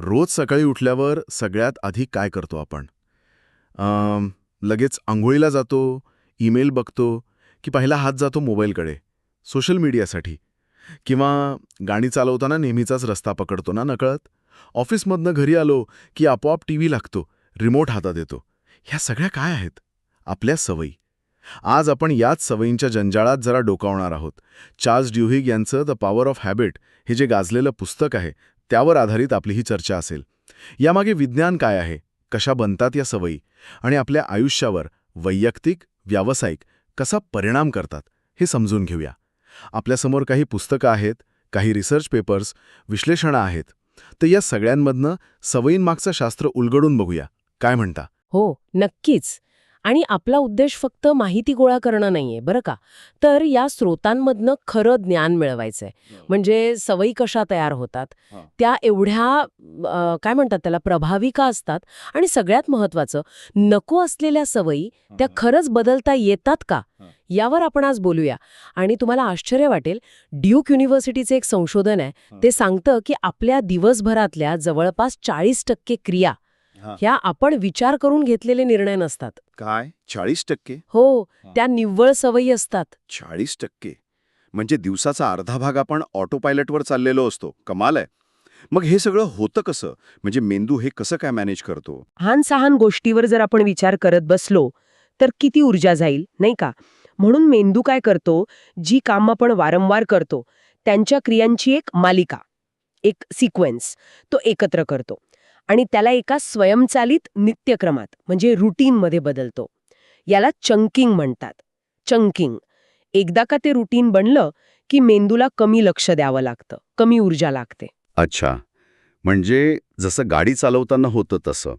रोज सकाळी उठल्यावर सगळ्यात आधी काय करतो आपण? लगेच आंघोळीला जातो ईमेल बघतो की पहिला हात जातो मोबाईलकडे सोशल मीडियासाठी. किंवा गाणी चालवताना नेहमीचाच रस्ता पकडतो ना नकळत? ऑफिसमधनं घरी आलो की आपोआप टी व्ही लागतो रिमोट हातात येतो. ह्या सगळ्या काय आहेत? आपल्या सवयी. आज आपण याच सवयींच्या जंजाळात जरा डोकावणार आहोत. चार्ल्स ड्युहिग यांचं द पॉवर ऑफ हॅबिट हे जे गाजलेलं पुस्तक आहे त्यावर आधारित आपली ही चर्चा असेल. यामागे विज्ञान काय आहे? कशा बनतात या सवयी? आणि आपल्या आयुष्यावर वैयक्तिक व्यावसायिक कसा परिणाम करतात? हे समजून घेऊया. आपल्यासमोर काही पुस्तकं आहेत काही रिसर्च पेपर्स विश्लेषणं आहेत. तर या सगळ्यांमधनं सवयींमागचं शास्त्र उलगडून बघूया. काय म्हणता? हो नक्कीच. आणि आपला उद्देश फक्त माहिती गोळा करणं नाहीये बरं का तर या स्रोतांमधनं खरं ज्ञान मिळवायचंय म्हणजे सवयी कशा तयार होतात. त्या एवढ्या काय म्हणतात त्याला प्रभावी का असतात आणि सगळ्यात महत्वाचं नको असलेल्या सवयी त्या खरंच बदलता येतात का. यावर आपण आज बोलूया आणि तुम्हाला आश्चर्य वाटेल ड्यूक युनिव्हर्सिटीचे एक संशोधन आहे. ते सांगतं की आपल्या दिवसभरातल्या जवळपास चाळीस टक्के क्रिया. ह्या आपण विचार करून घेतलेले निर्णय नसतात. काय? चाळीस टक्के? हो. त्या निव्वळ सवयी असतात. चाळीस टक्के. म्हणजे दिवसाचा अर्धा भाग आपण ऑटो पायलटवर चाललेलो असतो. कमाल आहे. मग हे सगळं होतं कसं? म्हणजे मेंदू हे कसं काय मॅनेज करतो? लहान सहान गोष्टीवर जर आपण विचार करत बसलो तर किती ऊर्जा जाईल नाही का? म्हणून मेंदू काय करतो? जी काम आपण वारंवार करतो त्यांच्या क्रियांची एक मालिका एक सिक्वेन्स तो एकत्र करतो. आणि त्याला एका स्वयंचालित नित्यक्रमात म्हणजे रुटीनमध्ये बदलतो. याला चंकिंग म्हणतात. चंकिंग. एकदा का ते रुटीन बनलं की मेंदूला कमी लक्ष द्यावं लागतं कमी ऊर्जा लागते. अच्छा. म्हणजे जसं गाडी चालवताना होतं तसं.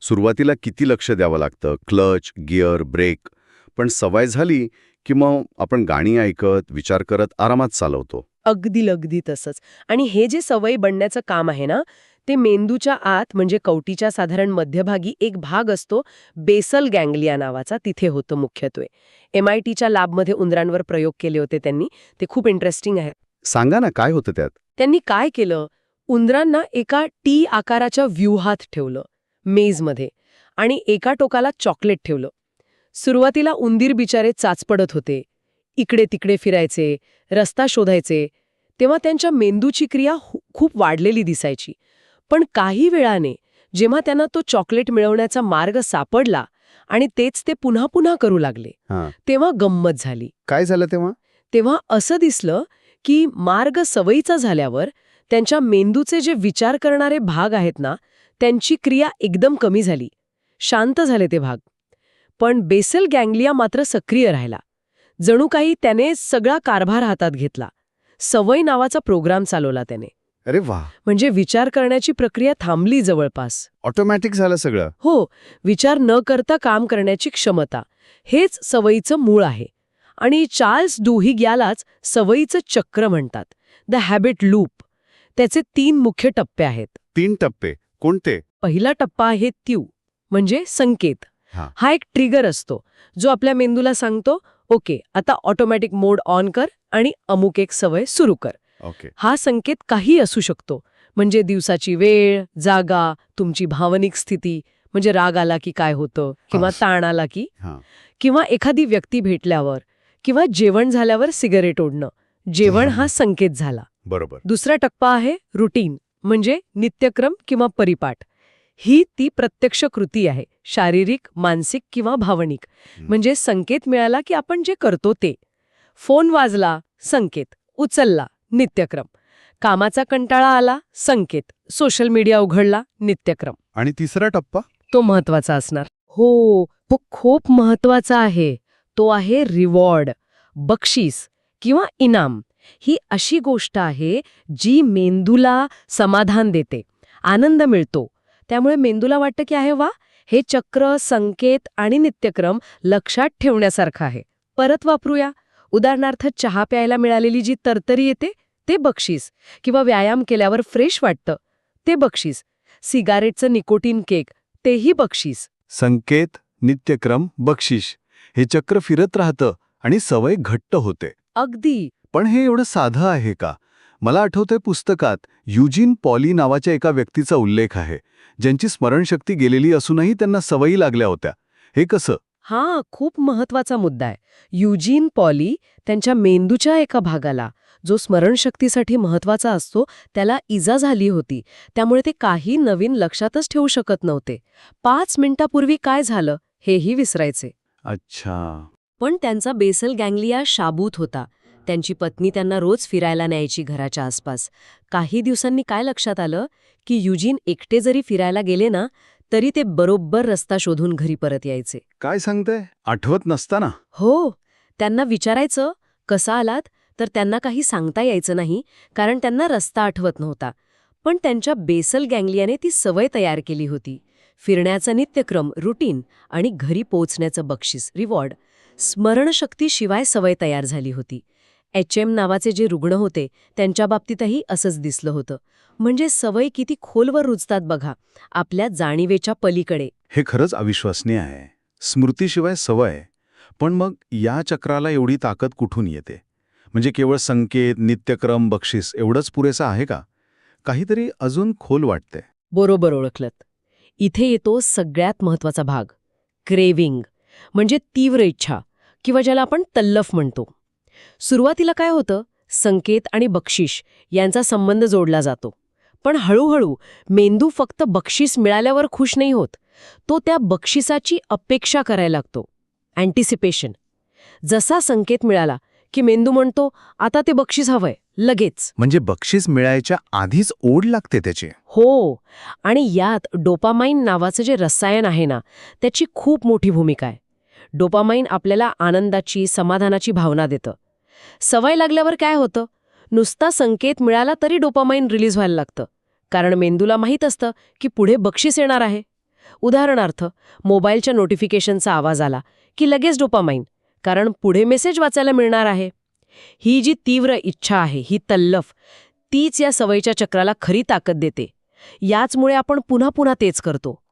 सुरुवातीला किती लक्ष द्यावं लागतं? Clutch gear brake. पण सवय झाली की मग आपण गाणी ऐकत विचार करत आरामात चालवतो. अगदी अगदी तसंच. आणि हे जे सवय बनण्याचं काम आहे ना ते मेंदूच्या आत म्हणजे कवटीच्या साधारण मध्यभागी एक भाग असतो बेसल गँग्लिया नावाचा तिथे होतं मुख्यत्वे. एम आय टीच्या लॅबमध्ये उंदरांवर प्रयोग केले होते त्यांनी. ते खूप इंटरेस्टिंग आहे. सांगा ना काय होतं त्यात? त्यांनी काय केलं? उंदरांना एका टी आकाराच्या व्यूहात ठेवलं मेजमध्ये आणि एका टोकाला चॉकलेट ठेवलं. सुरुवातीला उंदीर बिचारे चाचपडत होते. इकडे तिकडे फिरायचे रस्ता शोधायचे. तेव्हा त्यांच्या मेंदूची क्रिया खूप वाढलेली दिसायची. पण काही वेळाने जेव्हा त्यांना तो चॉकलेट मिळवण्याचा मार्ग सापडला आणि तेच ते पुन्हा पुन्हा करू लागले. तेव्हा गंमत झाली. काय झालं तेव्हा? तेव्हा असं दिसलं की मार्ग सवयीचा झाल्यावर त्यांच्या मेंदूचे जे विचार करणारे भाग आहेत ना त्यांची क्रिया एकदम कमी झाली. शांत झाले ते भाग. पण बेसल गँग्लिया मात्र सक्रिय राहिला. जणू काही त्याने सगळा कारभार हातात घेतला. सवय नावाचा प्रोग्राम चालवला त्याने. अरे वा म्हणजे विचार करण्याची प्रक्रिया थांबली जवळपास. ऑटोमॅटिक झालं सगळं. हो विचार न करता काम करण्याची क्षमता. हेच सवयीचं मूळ आहे. आणि चार्ल्स डुहिग यालाच सवयीचं चक्र म्हणतात. The habit loop. त्याचे तीन मुख्य टप्पे आहेत. तीन टप्पे. कोणते? पहिला टप्पा आहे त्यू म्हणजे संकेत. हा. हा एक ट्रिगर असतो. जो आपल्या मेंदूला सांगतो ओके आता ऑटोमॅटिक मोड ऑन कर आणि अमुक एक सवय सुरू कर. ओके हा संकेत काही असू शकतो. म्हणजे दिवसाची वेळ जागा तुमची भावनिक स्थिती म्हणजे राग आला की काय होतं किंवा. ताण आला की. किंवा एखादी व्यक्ती भेटल्यावर किंवा जेवण झाल्यावर सिगारेट ओढणं. जेवण हा संकेत झाला. बरोबर. दुसरा टप्पा आहे रुटीन म्हणजे नित्यक्रम किंवा परिपाठ. ही ती प्रत्यक्ष कृती आहे शारीरिक मानसिक किंवा भावनिक. म्हणजे संकेत मिळाला की आपण जे करतो ते. फोन वाजला संकेत. उचलला नित्यक्रम. कामाचा कंटाळा आला संकेत. सोशल मीडिया उघडला नित्यक्रम. आणि तिसरा टप्पा? तो महत्त्वाचा असणार. हो तो खूप महत्त्वाचा आहे. तो आहे रिवॉर्ड बक्षीस किंवा इनाम. ही अशी गोष्ट आहे जी मेंदूला समाधान देते आनंद मिळतो. त्यामुळे मेंदूला वाटतं की आहे वा हे चक्र संकेत आणि नित्यक्रम लक्षात ठेवण्यासारखं आहे. परत वापरूया. उदाहरणार्थ चहा प्यायला मिळालेली जी तरतरी येते ते बक्षीस किंवा व्यायाम केल्यावर फ्रेश वाटतं ते बक्षीस. सिगारेटचं निकोटीन केक तेही बक्षीस. संकेत नित्यक्रम बक्षीस. हे चक्र फिरत राहतं आणि सवय घट्ट होते. अगदी. पण हे एवढं साधं आहे का? मला आठवतंय पुस्तकात युजीन पॉली नावाच्या एका व्यक्तीचा उल्लेख आहे ज्यांची स्मरणशक्ती गेलेली असूनही त्यांना सवयी लागल्या होत्या. हे कसं? हा खूप महत्त्वाचा मुद्दा आहे. युजीन पॉली त्यांच्या मेंदूच्या एका भागाला जो स्मरणशक्तीसाठी महत्त्वाचा असतो त्याला इजा झाली होती. त्यामुळे ते काही नवीन लक्षातच ठेवू शकत नव्हते. पाच मिनिटापूर्वी काय झालं हेही विसरायचे. अच्छा. पण त्यांचा बेसल गँगलिया शाबूत होता. त्यांची पत्नी त्यांना रोज फिरायला न्यायची घराच्या आसपास. काही दिवसांनी काय लक्षात आलं की युजीन एकटे जरी फिरायला गेले ना तरी ते बरोबर रस्ता शोधून घरी परत यायचे. काय सांगताय? आठवत नसताना. हो त्यांना विचारायचं कसा आलात? तर त्यांना काही सांगता यायचं नाही कारण त्यांना रस्ता आठवत नव्हता. पण त्यांच्या बेसल गँगलियाने ती सवय तयार केली होती. फिरण्याचा नित्यक्रम रुटीन आणि घरी पोचण्याचं बक्षीस रिवॉर्ड स्मरणशक्तीशिवाय सवय तयार झाली होती. एच एम नावाचे जे रुग्ण होते त्यांच्या बाबतीतही असंच दिसलं होतं. म्हणजे सवय किती खोलवर रुजतात बघा आपल्या जाणीवेच्या पलीकडे. हे खरंच अविश्वसनीय आहे. स्मृतीशिवाय सवय पण मग या चक्राला एवढी ताकद कुठून येते? म्हणजे केवळ संकेत नित्यक्रम बक्षीस एवढंच पुरेसं आहे का? काहीतरी अजून खोल वाटते बरोबर ओळखलत. इथे येतो सगळ्यात महत्त्वाचा भाग. क्रेविंग म्हणजे तीव्र इच्छा किंवा ज्याला आपण तल्लफ म्हणतो. सुरुवातीला काय होतं? संकेत आणि बक्षीस यांचा संबंध जोडला जातो. पण हळूहळू मेंदू फक्त बक्षीस मिळाल्यावर खुश नाही होत. तो त्या बक्षिसाची अपेक्षा करायला लागतो. अँटिसिपेशन जसा संकेत मिळाला की मेंदू म्हणतो आता ते बक्षीस हवंय लगेच. म्हणजे बक्षीस मिळायच्या आधीच ओढ लागते त्याची. हो. आणि यात डोपामाइन नावाचं जे रसायन आहे ना त्याची खूप मोठी भूमिका आहे. डोपामाइन आपल्याला आनंदाची समाधानाची भावना देतं. सवय लागल्यावर काय होतं? नुसता संकेत मिळाला तरी डोपामाइन रिलीज व्हायला लागतं. कारण मेंदूला माहीत असतं की पुढे बक्षीस येणार आहे. उदाहरणार्थ मोबाईलच्या नोटिफिकेशनचा आवाज आला की लगेच डोपामाइन कारण पुढे मेसेज वाचायला मिळणार आहे. ही जी तीव्र इच्छा आहे ही तल्लफ तीच या सवयीच्या चक्राला खरी ताकद देते. याचमुळे आपण पुन्हा पुन्हा तेच करतो.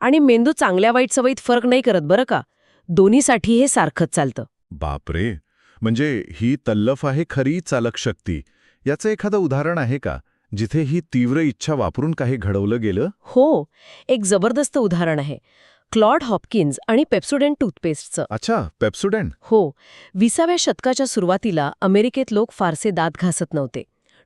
आणि मेंदू चांगल्या वाईट सवयीत फरक नाही करत बरं का? दोन्हीसाठी हे सारखंच चालतं. बापरे! म्हणजे ही तल्लफ आहे खरी चालक शक्ती याचं एखादं उदाहरण आहे का? जिथे ही तीव्र इच्छा वापरून काही घडवलं गेलं? हो एक जबरदस्त उदाहरण आहे. क्लॉड हॉपकिन्स आणि पेप्सोडेंट टूथपेस्टचं. अच्छा पेप्सुडेंट. हो विसाव्या शतकाच्या सुरुवातीला अमेरिकेत लोक फारसे दात घासत नव्हते.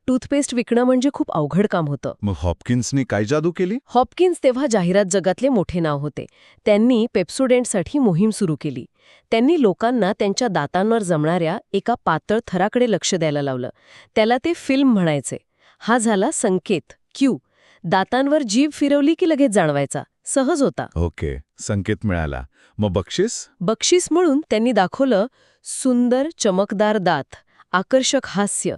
टूथपेस्ट विकणं म्हणजे खूप अवघड काम होतं. मग हॉपकिन्सनी काय जादू केली? हॉपकिन्स तेव्हा जाहिरात जगातले मोठे नाव होते. त्यांनी पेप्सोडेंटसाठी मोहीम सुरू केली. त्यांनी लोकांना त्यांच्या दातांवर जमणाऱ्या एका पातळ थराकडे लक्ष द्यायला लावलं. त्याला ते फिल्म म्हणायचे. हा झाला संकेत क्यू. दातांवर जीभ फिरवली की लगेच जाणवायचा. सहज होता. ओके संकेत मिळाला. मग बक्षीस? बक्षीस म्हणून त्यांनी दाखवलं सुंदर चमकदार दात आकर्षक हास्य.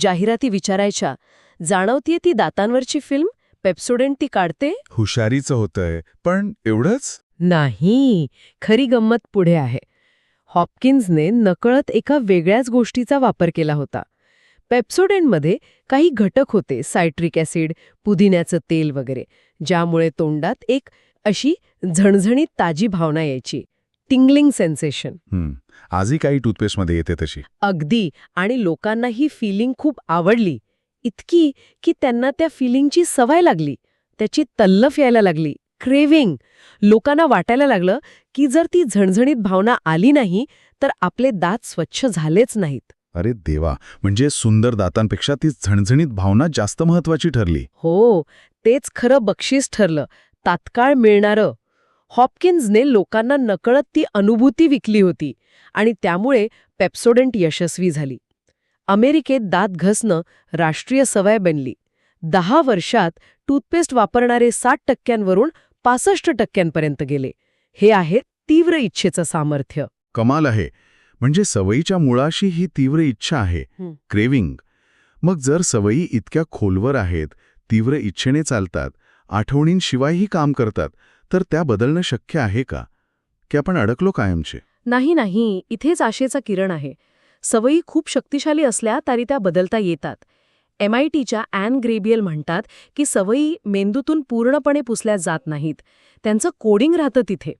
जाहिराती विचारायच्या. जाणवतीये ती दातांवरची फिल्म पेप्सोडेंट ती काढते? हुशारीचं होतंय. पण एवढंच? नाही. खरी गंमत पुढे आहे. हॉपकिन्सने नकळत एका वेगळ्याच गोष्टीचा वापर केला होता. पेप्सोडेंटमध्ये काही घटक होते. सायट्रिक ॲसिड पुदिन्याचं तेल वगैरे. ज्यामुळे तोंडात एक अशी झणझणीत ताजी भावना यायची. टिंगलिंग सेन्सेशन आजही काही टूथपेस्टमध्ये येते तशी. अगदी. आणि लोकांना ही फिलिंग खूप आवडली. इतकी की त्यांना त्या फिलिंगची सवय लागली. त्याची तल्लफ यायला लागली. क्रेविंग लोकांना वाटायला लागलं की जर ती झणझणीत भावना आली नाही तर आपले दात स्वच्छ झालेच नाहीत. अरे देवा. म्हणजे सुंदर दातांपेक्षा ती झणझणीत भावना जास्त महत्वाची ठरली. हो. तेच खरं बक्षीस ठरलं. तात्काळ मिळणारं. हॉपकिन्सने लोकांना नकळत ती अनुभूती विकली होती आणि त्यामुळे पेप्सोडेंट यशस्वी झाली. अमेरिकेत दात घसणं राष्ट्रीय सवय बनली. दहा वर्षात टूथपेस्ट वापरणारे साठ टक्क्यांवरून पासष्ट टक्क्यांपर्यंत गेले. हे आहे तीव्र इच्छेचं सामर्थ्य. कमाल आहे. म्हणजे सवयीच्या मुळाशी ही तीव्र इच्छा आहे. क्रेविंग. मग जर सवयी इतक्या खोलवर आहेत तीव्र इच्छेने चालतात आठवणींशिवायही काम करतात तर त्या बदलणं शक्य आहे का? की आपण अडकलो कायमचे? नाही नाही. इथेच आशेचा किरण आहे. सवयी खूप शक्तिशाली असल्या तरी त्या बदलता येतात. एम आय टीच्या ॲन ग्रेबियल म्हणतात की सवयी मेंदूतून पूर्णपणे पुसल्या जात नाहीत. त्यांचं कोडिंग राहतं तिथे.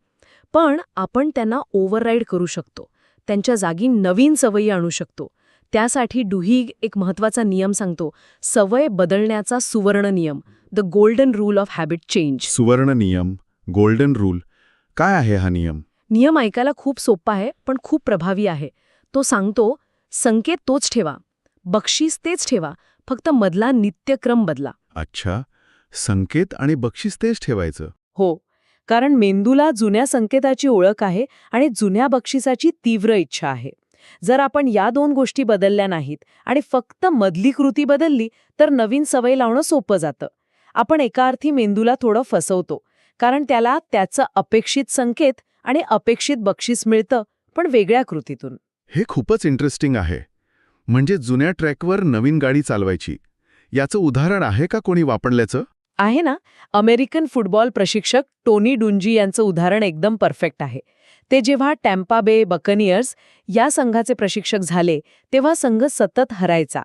पण आपण त्यांना ओव्हरराईड करू शकतो. त्यांच्या जागी नवीन सवयी आणू शकतो. त्यासाठी डुहीग एक महत्त्वाचा नियम सांगतो. सवय बदलण्याचा सुवर्ण नियम. The golden rule of habit change. सुवर्ण नियम. Golden rule. काय आहे हा नियम? नियम ऐकायला खूप सोपा आहे पण खूप प्रभावी आहे. तो सांगतो संकेत तोच ठेवा. बक्षीस तेच ठेवा. फक्त मधला नित्यक्रम बदला. अच्छा. संकेत आणि बक्षीस तेच ठेवायचं. हो. कारण मेंदूला जुन्या संकेताची ओळख आहे आणि जुन्या बक्षिसाची तीव्र इच्छा आहे. जर आपण या दोन गोष्टी बदलल्या नाहीत आणि फक्त मधली कृती बदलली तर नवीन सवय लावणं सोपं जातं. आपण एका अर्थी मेंदूला थोडं फसवतो. कारण त्याला त्याचं अपेक्षित संकेत आणि अपेक्षित बक्षीस मिळतं पण वेगळ्या कृतीतून. हे खूपच इंटरेस्टिंग आहे. म्हणजे जुन्या ट्रॅकवर नवीन गाडी चालवायची. याचं उदाहरण आहे का कोणी वापरल्याचं? आहे ना? अमेरिकन फुटबॉल प्रशिक्षक टोनी डुंजी यांचं उदाहरण एकदम परफेक्ट आहे. ते जेव्हा टॅम्पा बे बकनियर्स या संघाचे प्रशिक्षक झाले तेव्हा संघ सतत हरायचा.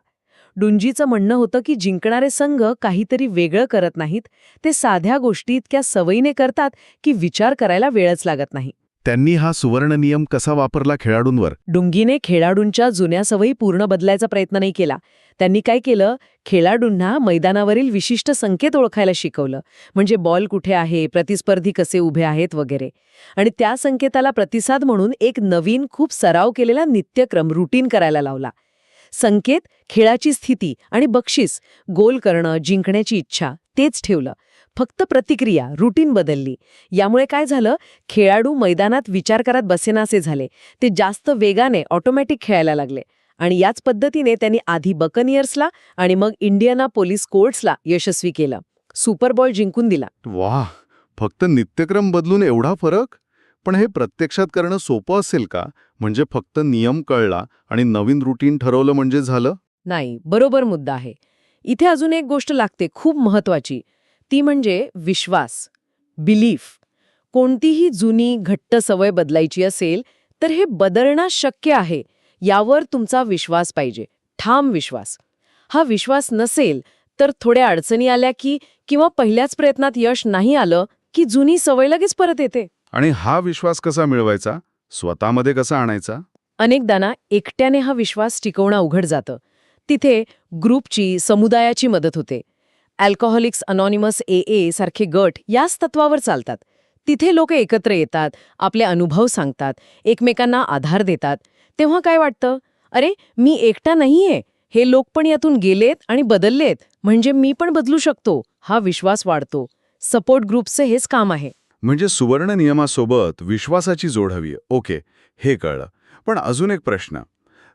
डुंजीचं म्हणणं होतं की जिंकणारे संघ काहीतरी वेगळं करत नाहीत. ते साध्या गोष्टी इतक्या सवयीने करतात की विचार करायला वेळच लागत नाही. त्यांनी हा सुवर्ण नियम कसा वापरला खेळाडूंवर? डुंगीने खेळाडूंच्या जुन्या सवयी पूर्ण बदलायचा प्रयत्न नाही केला. त्यांनी काय केलं? खेळाडूंना मैदानावरील विशिष्ट संकेत ओळखायला शिकवलं. म्हणजे बॉल कुठे आहे? प्रतिस्पर्धी कसे उभे आहेत? वगैरे. आणि त्या संकेताला प्रतिसाद म्हणून एक नवीन खूप सराव केलेला नित्यक्रम रुटीन करायला लावला. संकेत खेळाची स्थिती आणि बक्षीस गोल करणं जिंकण्याची इच्छा तेच ठेवलं. फक्त प्रतिक्रिया रुटीन बदलली. यामुळे काय झालं? खेळाडू मैदानात विचार करत बसेनासे झाले. ते जास्त वेगाने ऑटोमॅटिक खेळायला लागले. आणि याच पद्धतीने त्यांनी आधी बकनियर्सला आणि मग इंडियाना पोलीस कोर्ट्सला यशस्वी केलं. सुपरबॉल जिंकून दिला. वा फक्त नित्यक्रम बदलून एवढा फरक? पण हे प्रत्यक्षात करणं सोपं असेल का? म्हणजे फक्त नियम कळला आणि नवीन रुटीन ठरवलं म्हणजे झालं? नाही बरोबर मुद्दा आहे. इथे अजून एक गोष्ट लागते खूप महत्वाची ती म्हणजे विश्वास. बिलीफ. कोणतीही जुनी घट्ट सवय बदलायची असेल तर हे बदलणं शक्य आहे. यावर तुमचा विश्वास पाहिजे. ठाम विश्वास. हा विश्वास नसेल तर थोड्या अडचणी आल्या की किंवा पहिल्याच प्रयत्नात यश नाही आलं की जुनी सवय लगेच परत येते. आणि हा विश्वास कसा मिळवायचा? स्वतःमध्ये कसा आणायचा? अनेकदा ना एकट्याने हा विश्वास टिकवणं अवघड जातं. तिथे ग्रुपची समुदायाची मदत होते. अल्कोहोलिक्स अनॉनिमस ए ए सारखे गट याच तत्वावर चालतात. तिथे लोक एकत्र येतात आपले अनुभव सांगतात एकमेकांना आधार देतात. तेव्हा काय वाटतं? अरे मी एकटा नाहीये. हे लोक पण यातून गेलेत आणि बदललेत. म्हणजे मी पण बदलू शकतो. हा विश्वास वाढतो. सपोर्ट ग्रुपचे हेच काम आहे. म्हणजे सुवर्ण नियमासोबत विश्वासाची जोड हवी ओके हे कळलं. पण अजून एक प्रश्न.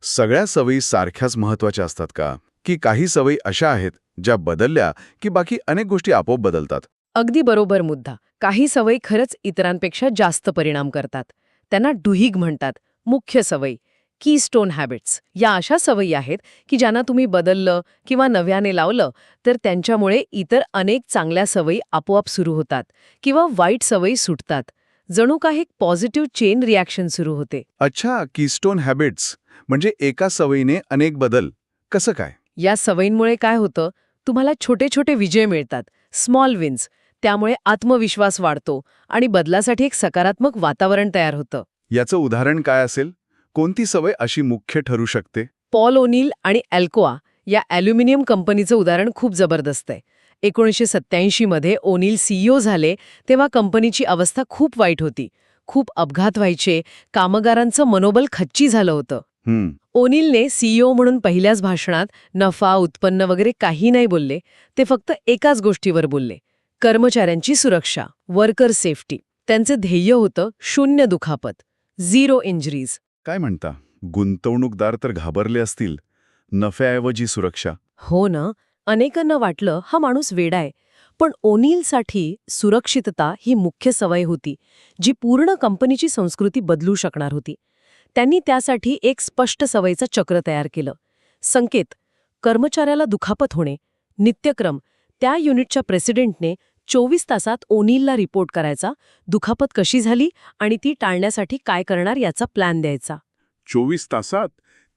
सगळ्या सवयी सारख्याच महत्त्वाच्या असतात का? की काही सवयी अशा आहेत ज्या बदलल्या की बाकी अनेक गोष्टी आपोआप बदलतात? अगदी बरोबर मुद्दा. काही सवयी खरंच इतरांपेक्षा जास्त परिणाम करतात. त्यांना डुहीग म्हणतात मुख्य सवयी. कीस्टोन हॅबिट्स या अशा सवयी आहेत की ज्यांना तुम्ही बदललं किंवा नव्याने लावलं तर त्यांच्यामुळे इतर अनेक चांगल्या सवयी आपोआप सुरू होतात किंवा वाईट सवयी सुटतात. जणू काही एक पॉझिटिव्ह चेन रिॲक्शन सुरू होते. अच्छा कीस्टोन हॅबिट्स म्हणजे एका सवयीने अनेक बदल. कसं काय? या सवयींमुळे काय होतं? तुम्हाला छोटे छोटे विजय मिळतात. स्मॉल विन्स त्यामुळे आत्मविश्वास वाढतो आणि बदलासाठी एक सकारात्मक वातावरण तयार होतं. याचं उदाहरण काय असेल? कोणती सवय अशी मुख्य ठरू शकते? पॉल ओनील आणि अल्कोआ या ॲल्युमिनियम कंपनीचं उदाहरण खूप जबरदस्त आहे. एकोणीसशे सत्त्याऐंशीमध्ये ओनील सीईओ झाले तेव्हा कंपनीची अवस्था खूप वाईट होती. खूप अपघात व्हायचे कामगारांचं मनोबल खच्ची झालं होतं. ओनीलने सीईओ म्हणून पहिल्याच भाषणात नफा उत्पन्न वगैरे काही नाही बोलले ते फक्त एकाच गोष्टीवर बोलले. कर्मचाऱ्यांची सुरक्षा वर्कर सेफ्टी त्यांचे ध्येय होतं शून्य दुखापत झिरो इंजरीज काय म्हणता? गुंतवणूकदार तर घाबरले असतील. नफ्याऐवजी सुरक्षा. हो ना अनेकांना वाटलं हा माणूस वेडाय पण ओनीलसाठी सुरक्षितता ही मुख्य सवय होती जी पूर्ण कंपनीची संस्कृती बदलू शकणार होती. त्यांनी त्यासाठी एक स्पष्ट सवयीचं चक्र तयार केलं. संकेत कर्मचाऱ्याला दुखापत होणे नित्यक्रम त्या युनिटच्या प्रेसिडेंटने चोवीस तासात ओनीलला रिपोर्ट करायचा दुखापत कशी झाली आणि ती टाळण्यासाठी काय करणार याचा प्लॅन द्यायचा. चोवीस तासात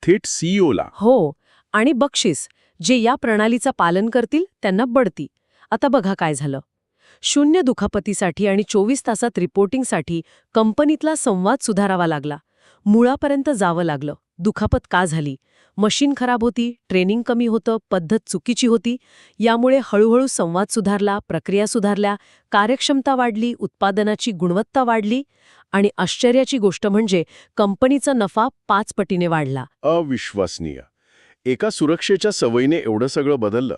थेट सीईओला हो आणि बक्षीस जे या प्रणालीचं पालन करतील त्यांना बढती. आता बघा काय झालं. शून्य दुखापतीसाठी आणि चोवीस तासात रिपोर्टिंगसाठी कंपनीतला संवाद सुधारावा लागला. मुळापर्यंत जावं लागलं. दुखापत का झाली? मशीन खराब होती ट्रेनिंग कमी होतं पद्धत चुकीची होती. यामुळे हळूहळू संवाद सुधारला प्रक्रिया सुधारल्या कार्यक्षमता वाढली उत्पादनाची गुणवत्ता वाढली आणि आश्चर्याची गोष्ट म्हणजे कंपनीचा नफा पाच पटीने वाढला. अविश्वसनीय. एका सुरक्षेच्या सवयीने एवढं सगळं बदललं?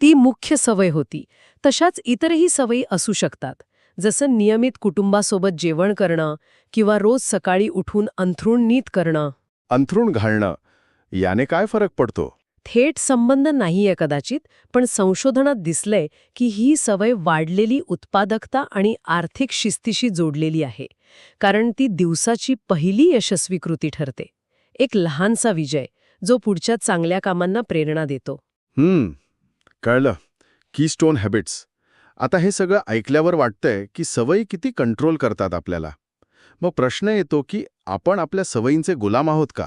ती मुख्य सवय होती. तशाच इतरही सवयी असू शकतात. जसं नियमित कुटुंबासोबत जेवण करणं किंवा रोज सकाळी उठून अंथरूण नीट करणं. अंथरूण घालणं याने काय फरक पडतो? थेट संबंध नाहीये कदाचित पण संशोधनात दिसलंय की ही सवय वाढलेली उत्पादकता आणि आर्थिक शिस्तीशी जोडलेली आहे कारण ती दिवसाची पहिली यशस्वी कृती ठरते. एक लहानसा विजय जो पुढच्या चांगल्या कामांना प्रेरणा देतो. हम्म कळलं. कीस्टोन हॅबिट्स आता हे सगळं ऐकल्यावर वाटतंय की सवयी किती कंट्रोल करतात आपल्याला. मग प्रश्न येतो की आपण आपल्या सवयींचे गुलाम आहोत का?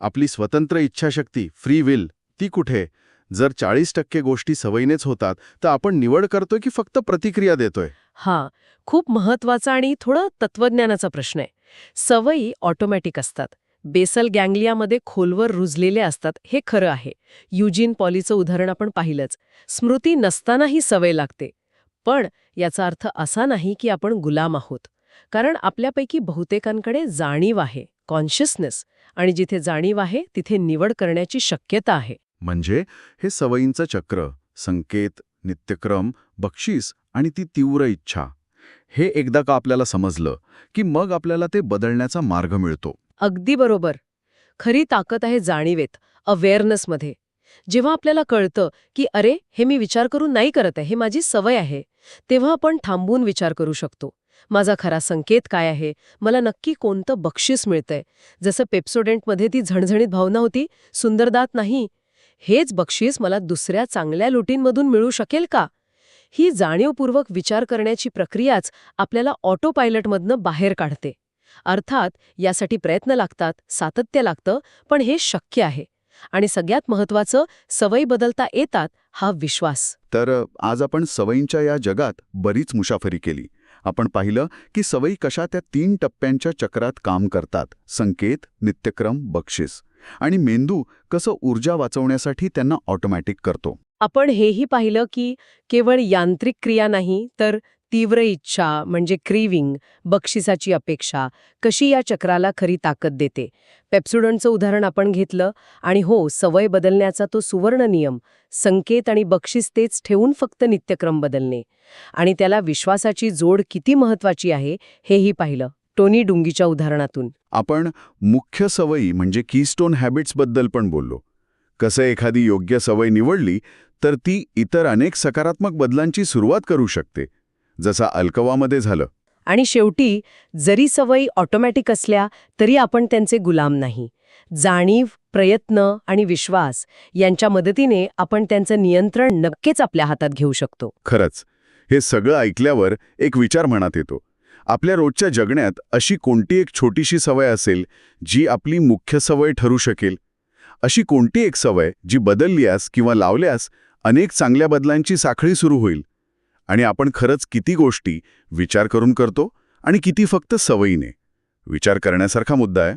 आपली स्वतंत्र इच्छाशक्ती फ्री विल ती कुठे? जर चाळीस टक्के गोष्टी सवयीनेच होतात तर आपण निवड करतोय की फक्त प्रतिक्रिया देतोय? हा खूप महत्त्वाचा आणि थोडा तत्वज्ञानाचा प्रश्न आहे. सवयी ऑटोमॅटिक असतात. बेसल गँग्लियामध्ये खोलवर रुजलेले असतात हे खरं आहे. युजिन पॉलीचं उदाहरण आपण पाहिलंच. स्मृती नसतानाही सवय लागते. पण याचा अर्थ असा नाही की आपण गुलाम आहोत. कारण आपल्यापैकी बहुतेकांकडे जाणीव आहे कॉन्शियसनेस आणि जिथे जाणीव आहे तिथे निवड करण्याची शक्यता आहे. म्हणजे हे सवयींचं चक्र संकेत नित्यक्रम बक्षीस आणि ती तीव्र इच्छा हे एकदा का आपल्याला समजलं की मग आपल्याला ते बदलण्याचा मार्ग मिळतो. अगदी बरोबर. खरी ताकद आहे जाणीवेत अवेअरनेसमध्ये जेव्हा आपल्याला कळतं की अरे हे मी विचार करून नाही करत आहे हे माझी सवय आहे तेव्हा आपण थांबून विचार करू शकतो. माझा खरा संकेत काय आहे? मला नक्की कोणतं बक्षीस मिळतंय? जसं पेप्सोडेंटमध्ये ती झणझणीत भावना होती सुंदरदात नाही हेच बक्षीस मला दुसऱ्या चांगल्या लुटींमधून मिळू शकेल का? ही जाणीवपूर्वक विचार करण्याची प्रक्रियाच आपल्याला ऑटो पायलटमधनं बाहेर काढते. अर्थात यासाठी प्रयत्न लागतात सातत्य लागतं पण हे शक्य आहे. आणि सगळ्यात महत्वाचं सवयी बदलता येतात हा विश्वास. तर आज आपण सवयींच्या या जगात बरीच मुसाफरी केली. आपण पाहिलं की सवयी कशा त्या तीन टप्प्यांच्या चक्रात काम करतात. संकेत नित्यक्रम बक्षीस. आणि मेंदू कसं ऊर्जा वाचवण्यासाठी त्यांना ऑटोमॅटिक करतो. आपण हेही पाहिलं की केवळ यांत्रिक क्रिया नाही तर तीव्र इच्छा म्हणजे क्रीविंग बक्षिसाची अपेक्षा कशी या चक्राला खरी ताकद देते? पेप्सुडंटचं उदाहरण आपण घेतलं आणि हो सवय बदलण्याचा तो सुवर्ण नियम संकेत आणि बक्षीस तेच ठेवून फक्त नित्यक्रम बदलणे. आणि त्याला विश्वासाची जोड किती महत्वाची आहे हेही पाहिलं. टोनी डुंगीच्या उदाहरणातून. आपण मुख्य सवयी म्हणजे कीस्टोन हॅबिट्सबद्दल पण बोललो. कसं एखादी योग्य सवय निवडली तर ती इतर अनेक सकारात्मक बदलांची सुरुवात करू शकते. जसा अल्कवामध्ये झालं. आणि शेवटी जरी सवयी ऑटोमॅटिक असल्या तरी आपण त्यांचे गुलाम नाही. जाणीव प्रयत्न आणि विश्वास यांच्या मदतीने आपण त्यांचं नियंत्रण नक्कीच आपल्या हातात घेऊ शकतो. खरंच हे सगळं ऐकल्यावर एक विचार मनात येतो. आपल्या रोजच्या जगण्यात अशी कोणती एक छोटीशी सवय असेल जी आपली मुख्य सवय ठरू शकेल? अशी कोणती एक सवय जी बदलल्यास किंवा लावल्यास अनेक चांगल्या बदलांची साखळी सुरू होईल? आणि आपण खरंच किती गोष्टी विचार करून करतो आणि किती फक्त सवयीने. विचार करण्यासारखा मुद्दा आहे.